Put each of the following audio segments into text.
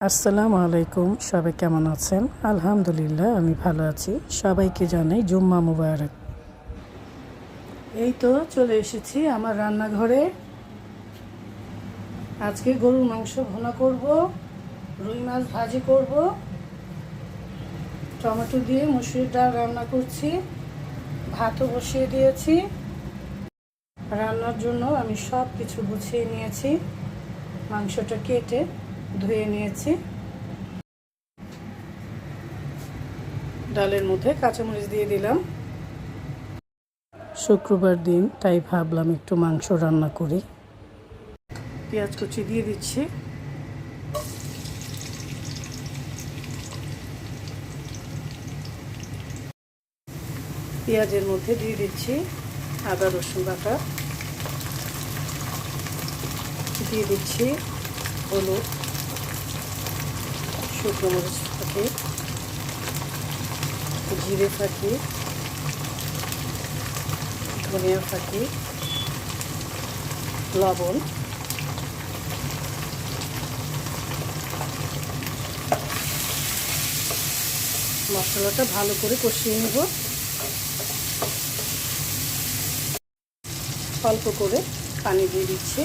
আসসালামু আলাইকুম, সবাই কেমন আছেন? আলহামদুলিল্লাহ, আমি ভালো আছি। সবাইকে জানাই জুম্মা মুবারক। এই তো চলে এসেছি আমার রান্নাঘরে। আজকে গরুর মাংস ভুনা করব, রুই মাছ ভাজি করব, টমেটো দিয়ে মুসুরির ডাল রান্না করছি, ভাতও বসিয়ে দিয়েছি। রান্নার জন্য আমি সব কিছু গুছিয়ে নিয়েছি, মাংসটা কেটে ধুয়ে নিয়েছি। ডালের মধ্যে কাঁচামরিচ দিয়ে দিলাম। শুক্রবার দিন, তাই ভাবলাম একটু মাংস রান্না করি। পেঁয়াজ কুচি দিয়ে দিচ্ছি। পেঁয়াজের মধ্যে দিয়ে দিচ্ছি আদা, রসুন বাটা। দিয়ে দিচ্ছি হলুদ। শুকনো মরিচ ফাঁকি জিরে ফাঁকি ধনিয়া ফাঁকি লবণ, মশলাটা ভালো করে কষিয়ে নেব। অল্প করে পানি দিয়ে দিচ্ছি।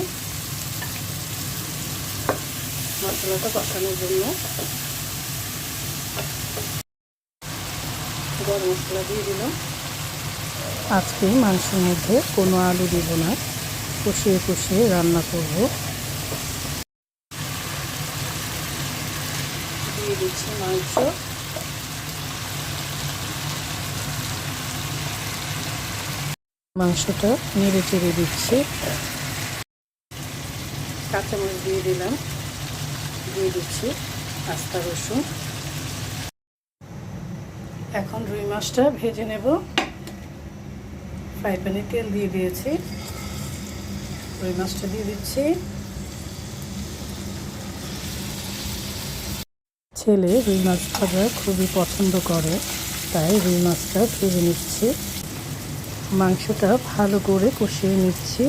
মশলাটা কষানোর জন্য। গরম মশলা দিয়ে দিলাম। আজকে মাংসের মধ্যে কোনো আলু দিব না। কষিয়ে কষিয়ে রান্না করব। দিয়ে দিচ্ছি মাংস। মাংসটা নেড়ে চেড়ে দিচ্ছি। কাঁচামরিচ দিয়ে দিলাম। দিয়ে দিচ্ছি আস্তা রসুন। এখন রুই মাছটা ভেজে নেব। ফ্রাই প্যানে তেল দিয়ে দিয়েছি। রুই মাছটা দিয়ে দিচ্ছি। ছেলে রুই মাছ ভাজা খুবই পছন্দ করে, তাই রুই মাছটা ভেজে নিচ্ছি। মাংসটা ভালো করে কষিয়ে নিচ্ছি।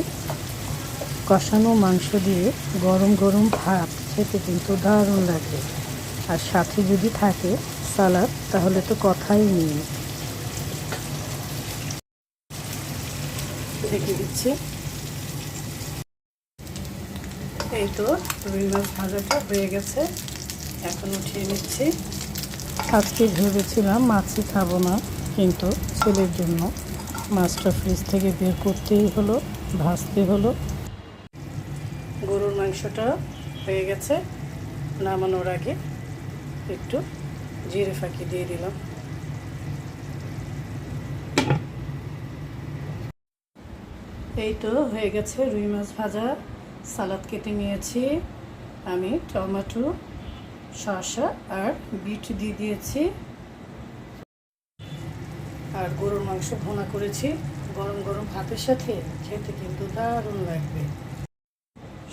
কষানো মাংস দিয়ে গরম গরম ভাত খেতে কিন্তু দারুণ লাগে। আর সাথে যদি থাকে সালাদ, তাহলে তো কথাই নেই। ঢেকে দিচ্ছি। এই তো, রুই মাছ ভাজাটা হয়ে গেছে। এখন উঠিয়ে নিচ্ছি। আজকে ভেবেছিলাম মাছই খাব না, কিন্তু ছেলের জন্য মাছটা ফ্রিজ থেকে বের করতেই হলো, ভাজতে হলো। গরুর মাংসটা হয়ে গেছে, নামানোর আগে একটু জিরে ফাঁকি দিয়ে দিলাম এই তো হয়ে গেছে রুই মাছ ভাজা। সালাদ কেটে নিয়েছি। আমি টমেটো, শসা আর বিট দিয়ে দিয়েছি। আর গরুর মাংস ভোনা করেছি। গরম গরম ভাতের সাথে খেতে কিন্তু দারুণ লাগবে।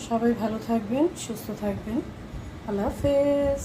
সবাই ভালো থাকবেন, সুস্থ থাকবেন। আল্লাহ হাফেজ।